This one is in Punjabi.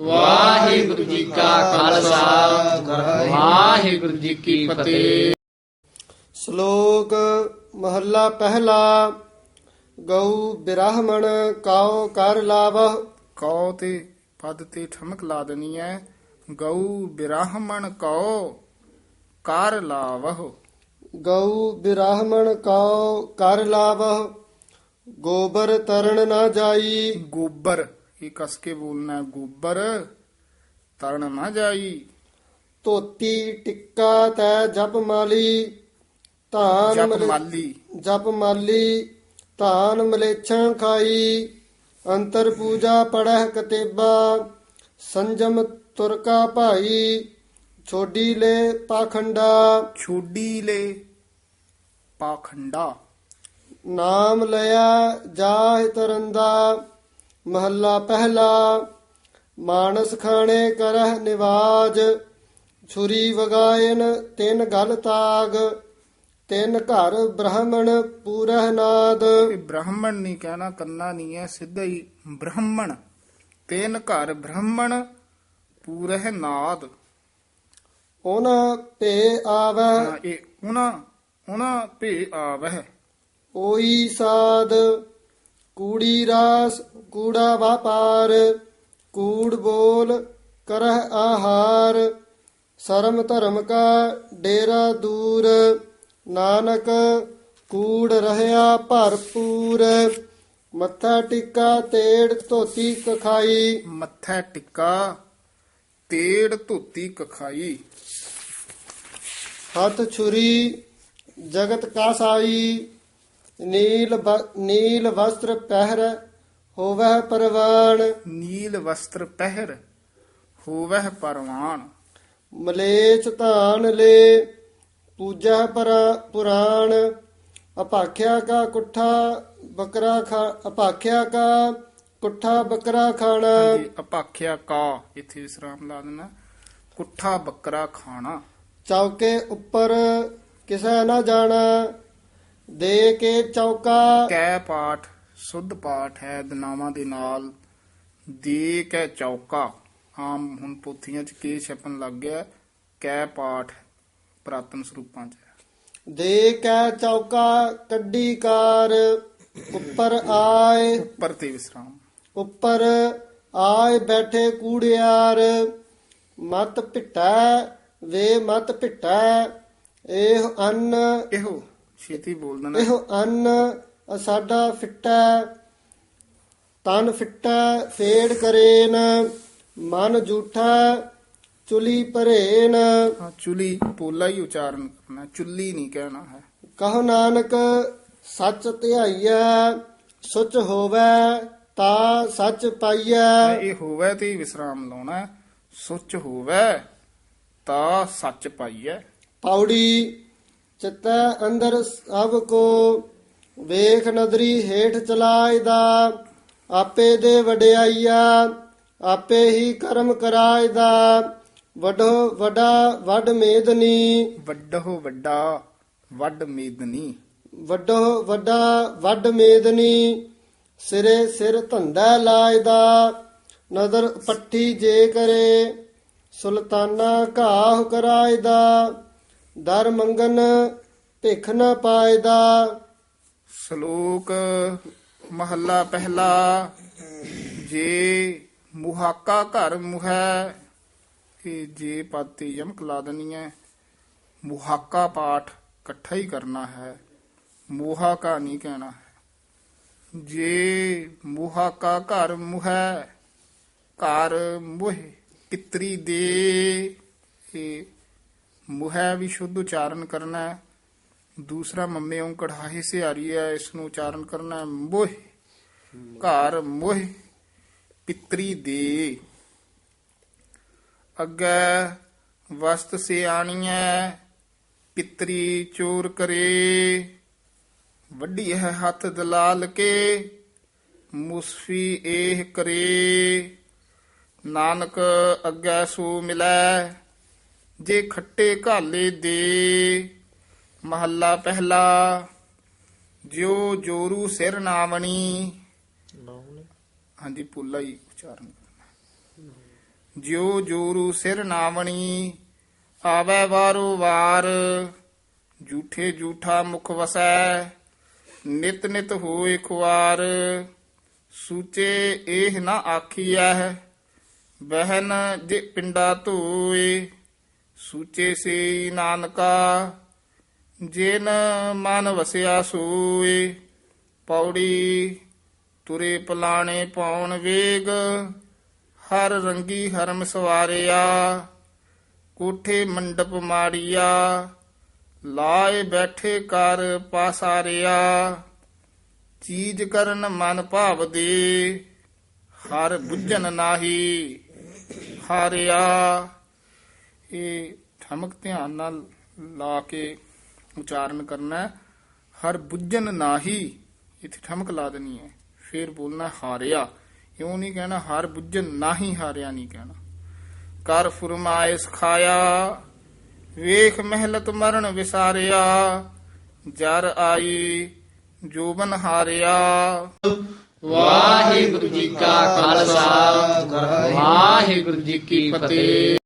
ਵਾਹਿਗੁਰੂ ਜੀ ਕਾ ਖਾਲਸਾ। ਵਾਹਿਗੁਰੂ ਜੀ ਕੀ ਫਤਿਹ। ਸ਼ਲੋਕ ਮਹੱਲਾ ਪਹਿਲਾ। ਗਊ ਬਿਰਾਹਮਣ ਕਾਉ ਕਰ ਲਾਵਹ? ਕਉ ਤੇ ਪਦ ਤੇ ਠਮਕ ਲਾ ਦੇਣੀ ਹੈ ਗਊ ਬਿਰਾਹਮਣ ਕਉ ਕਰ ਲਾਵਹੁ? ਗਊ ਬਿਰਾਹਮਣ ਕਾਉ ਕਰ ਲਾਵਹ? ਗੋਬਰ ਤਰਣ ਨਾ ਜਾਈ। ਗੋਬਰ ਇਹ ਕਸ ਕੇ ਬੋਲਣਾ ਹੈ, ਗੋਬਰ ਤਰਨ ਨਾ ਜਾਈ ਧੋਤੀ ਟਿੱਕਾ ਤੈ ਜਪ ਮਾਲੀ ਧਾਨ ਜਪ ਮਲੇ- ਮਾਲੀ ਜਪ ਮਾਲੀ ਧਾਨ ਮਲੇਛਾਂ ਖਾਈ ਅੰਤਰ ਪੂਜਾ ਪੜਹਿ ਕਤੇਬਾ ਸੰਜਮ ਤੁਰਕਾ ਭਾਈ ਛੋਡੀ ਲੈ ਪਾਖੰਡਾ ਛੋਡੀ ਲੈ ਪਾਖੰਡਾ ਨਾਮ ਲਿਆ ਜਾਹਿ ਤਰੰਦਾ ਮਹੱਲਾ ਪਹਿਲਾ ਮਾਨਸ ਖਾਣੇ ਕਰਹਿ ਨਿਵਾਜ ਛੁਰੀ ਵਗਾਇਨ ਤਿੰਨ ਗਲ ਤਾਗ ਤਿੰਨ ਘਰ ਬ੍ਰਾਹਮਣ ਪੂਰਹਿ ਨਾਦ। ਇਹ ਬ੍ਰਾਹਮਣ ਨਹੀਂ ਕਹਿਣਾ ਕੰਨਾ ਨਹੀਂ ਹੈ ਸਿੱਧਾ ਹੀ ਬ੍ਰਾਹਮਣ ਤੇਨ ਘਰ ਬ੍ਰਾਹਮਣ ਪੂਰਹਿ ਨਾਦ। ਉਹਨਾਂ ਭੇ ਆਵੈ ਹਾਂ, ਇਹ ਉਹਨਾਂ ਉਹਨਾਂ ਭੇ ਆਵਹਿ। ਓਈ ਸਾਧ। ਕੂੜੀ ਰਾਸ ਕੂੜਾ ਵਾਪਾਰ ਕੂੜ ਬੋਲ ਕਰਹਿ ਆਹਾਰ ਸ਼ਰਮ ਧਰਮ ਕਾ ਡੇਰਾ ਦੂਰ ਨਾਨਕ ਕੂੜ ਰਹਿਆ ਭਰਪੂਰ ਮੱਥਾ ਟਿੱਕਾ ਤੇੜ ਧੋਤੀ ਕਖਾਈ। ਮੱਥਾ ਟਿੱਕਾ ਤੇੜ ਧੋਤੀ ਕਖਾਈ। ਹੱਥ ਛੁਰੀ ਜਗਤ ਕਾ ਸਾਈ ਨੀਲ ਨੀਲ ਵਸਤਰ ਪਹਿਰ ਹੋਵੈ ਪਰਵਾਨ ਨੀਲ ਵਸਤਰ ਪਹਿਰ ਹੋਵਹਿ ਪਰਵਾਨ ਮਲੇਛ ਧਾਨ ਲੈ ਪੂਜਾ ਪਰਾ- ਪੁਰਾਣ। ਅਪਾਖਿਆ ਕਾ ਕੁੱਠਾ ਬੱਕਰਾ ਖਾ ਅਪਾਖਿਆ ਕਾ ਕੁੱਠਾ ਬੱਕਰਾ ਖਾਣਾ। ਅਪਾਖਿਆ ਕਾ ਇੱਥੇ ਵਿਸਰਾਮ ਲਾ ਦੇਣਾ ਕੁੱਠਾ ਬੱਕਰਾ ਖਾਣਾ। ਚੌਕੇ ਉੱਪਰ ਕਿਸੈ ਨਾ ਜਾਣਾ। ਦੇ ਕੇ ਚੌਕਾ। ਕੈ ਪਾਠ ਸੁੱਧ ਪਾਠ ਹੈ ਦਨਾਵਾਂ ਦੇ ਨਾਲ। ਦੇ ਕੈ ਚੌਕਾ। ਆਮ ਹੁਣ ਪੋਥੀਆਂ 'ਚ ਕੇ ਛਪਣ ਲੱਗ ਗਿਆ? ਕੈ ਪਾਠ ਪ੍ਰਾਤਨ ਸਰੂਪਾਂ 'ਚ। ਦੇ ਕੈ ਚੌਕਾ ਕੱਢੀ ਕਾਰ ਉੱਪਰ ਆਏ। ਉੱਪਰ ਤੇ ਵਿਸਰਾਮ। ਉੱਪਰ ਆਏ ਬੈਠੇ ਕੂੜਿਆਰ। ਮਤ ਪਿਟੈ ਵੇ ਮਤ ਪਿਟੈ ਇਹ ਅੰਨ। ਇਹੋ ਛੇਤੀ ਬੋਲ ਦੇਣਾ। ਇਹ ਅੰਨ ਸਾਡਾ ਫਿੱਟੈ ਤਨ ਫਿੱਟੈ ਫੇੜ ਕਰੇਨ ਮਨ ਝੂਠਾ ਚੁਲੀ ਭਰੇਨ। ਚੁਲੀ ਪੋਲਾ ਹੀ ਉਚਾਰਨ ਕਰਨਾ ਚੁੱਲੀ ਨਹੀਂ ਕਹਿਣਾ ਹੈ। ਕਹੋ ਨਾਨਕ ਸੱਚ ਧਿਆਈਐ ਸੁਚ ਹੋਵੈ ਤਾ ਸੱਚ ਪਾਈਐ। ਇਹ ਹੋਵੇ ਤੇ ਵਿਸਰਾਮ ਲਾਉਣਾ। ਸੁੱਚ ਹੋਵੇ ਤਾਂ ਸੱਚ ਪਾਈਐ। ਪੌੜੀ ਚਿੱਤੈ ਅੰਦਰ ਸਭ ਕੋ ਵੇਖ ਨਦਰੀ ਹੇਠ ਚਲਾਇਦਾ ਆਪੇ ਦੇ ਵਡਿਆਈਆ ਆਪੇ ਹੀ ਕਰਮ ਕਰਾਇਦਾ। ਵਡੋ ਵਡਾ ਵੱਡ ਮੇਦਨੀ। ਵੱਡੋ ਵੱਡਾ ਵੱਡ ਮੇਦਨੀ। ਵੱਡੋ ਵੱਡਾ ਵੱਡ ਮੇਦਨੀ। ਸਿਰੇ ਸਿਰ ਧੰਦਾ ਲਾਇਦਾ। ਨਦਰ ਪੱਠੀ ਜੇ ਕਰੇ ਸੁਲਤਾਨਾ ਘਾਹ ਕਰਾਇਦਾ। ਦਰ ਮੰਗਨ ਭਿਖ ਨਾ ਪਾਇਦਾ। ਸ਼ਲੋਕ ਮਹੱਲਾ ਪਹਿਲਾ, ਜੇ ਮੁਹਾਕਾ ਘਰ ਮੁਹੈ ਇਹ ਜੇ ਪਦ ਯਮਕ ਲਾ ਦੇਣੀ ਹੈ, ਮੁਹਾਕਾ ਪਾਠ ਇਕੱਠਾ ਹੀ ਕਰਨਾ ਹੈ ਮੁਹਾਕਾ ਨਹੀਂ ਕਹਿਣਾ ਹੈ। ਜੇ ਮੁਹਾਕਾ ਘਰ ਮੁਹੈ, ਘਰ ਮੁਹਿ ਪਿਤਰੀ ਦੇ ਇਹ ਮੁਹੈ ਵੀ ਸ਼ੁੱਧ ਉਚਾਰਨ ਕਰਨਾ ਹੈ। ਦੂਸਰਾ ਮੰਮੇ ਓਂ ਕੜਾਹੇ ਸੇ ਹੈ ਇਸ ਨੂੰ ਉਚਾਰਨ ਕਰਨਾ ਹੈ। ਮੋਹ, ਘਰ ਮੋਹ, ਪਿਤਰੀ ਦੇ। ਅੱਗੇ ਵਸਤ ਸੇ ਪਿਤਰੀ ਚੋਰ ਕਰੇ। ਵੱਡੀ ਹੈ ਹੱਥ ਦਲਾਲ ਕੇ, ਮੁਸਫੀ ਇਹ ਕਰੇ। ਨਾਨਕ ਅੱਗੇ ਸੋ ਮਿਲੈ। ਜੇ ਖੱਟੇ ਘਾਲੇ ਦੇ ਮਹੱਲਾ ਪਹਿਲਾ ਜਿਉ ਜੋਰੂ ਸਿਰ ਨਾਵਣੀ। ਹਾਂਜੀ ਪੁੱਲਾ ਹੀ ਉਚਾਰਨ ਕਰਨਾ। ਜਿਉ ਜੋਰੂ ਸਿਰ ਨਾਵਣੀ ਆਵੇ ਵਾਰੋ ਵਾਰ ਝੂਠੇ ਝੂਠਾ ਮੁਖ ਵਸੈ ਨਿਤ ਨਿਤ ਹੋਏ ਖੁਆਰ ਸੂਚੇ ਇਹ ਨਾ ਆਖੀਐ ਬਹਿਨ ਜੇ ਪਿੰਡਾ ਧੋਏ। ਸੂਚੇ ਸੇ ਨਾਨਕਾ, ਜਿਨ ਮਨ ਵਸਿਆ ਸੋਏ, ਪੌੜੀ ਤੁਰੇ ਪਲਾਣੇ ਪਾਉਣ ਵੇਗ, ਹਰ ਰੰਗੀ ਹਰਮ ਸਵਾਰਿਆ, ਕੋਠੇ ਮੰਡਪ ਮਾੜੀਆ, ਲਾਏ ਬੈਠੇ ਕਰ ਪਾਸਾਰਿਆ, ਚੀਜ ਕਰਨ ਮਨ ਭਾਵ ਦੇ ਹਰ ਬੁੱਝਣ ਨਾਹੀ ਹਾਰਿਆ। ਇਹ ਠਮਕ ਧਿਆਨ ਨਾਲ ਲਾ ਕੇ ਉਚਾਰਨ ਕਰਨਾ ਹਰ ਬੁੱਝਣ ਨਾਹੀ ਇੱਥੇ ਠਮਕ ਲਾ ਦੇਣੀ ਹੈ। ਫਿਰ ਬੋਲਣਾ ਹਾਰਿਆ। ਇਉਂ ਨਹੀਂ ਕਹਿਣਾ ਹਰ ਬੁੱਝਣ ਨਾਹੀ ਹਾਰਿਆ ਨਹੀਂ ਕਹਿਣਾ। ਕਰ ਫਰਮਾਇਸ ਖਾਇਆ, ਵੇਖ ਮਹਿਲਤ ਮਰਨ ਵਿਸਾਰਿਆ, ਜਰ ਆਈ ਜੋਬਨ ਹਾਰਿਆ। ਵਾਹਿਗੁਰੂ ਜੀ ਕਾ ਖਾਲਸਾ, ਵਾਹਿਗੁਰੂ ਜੀ ਕੀ ਫਤਿਹ।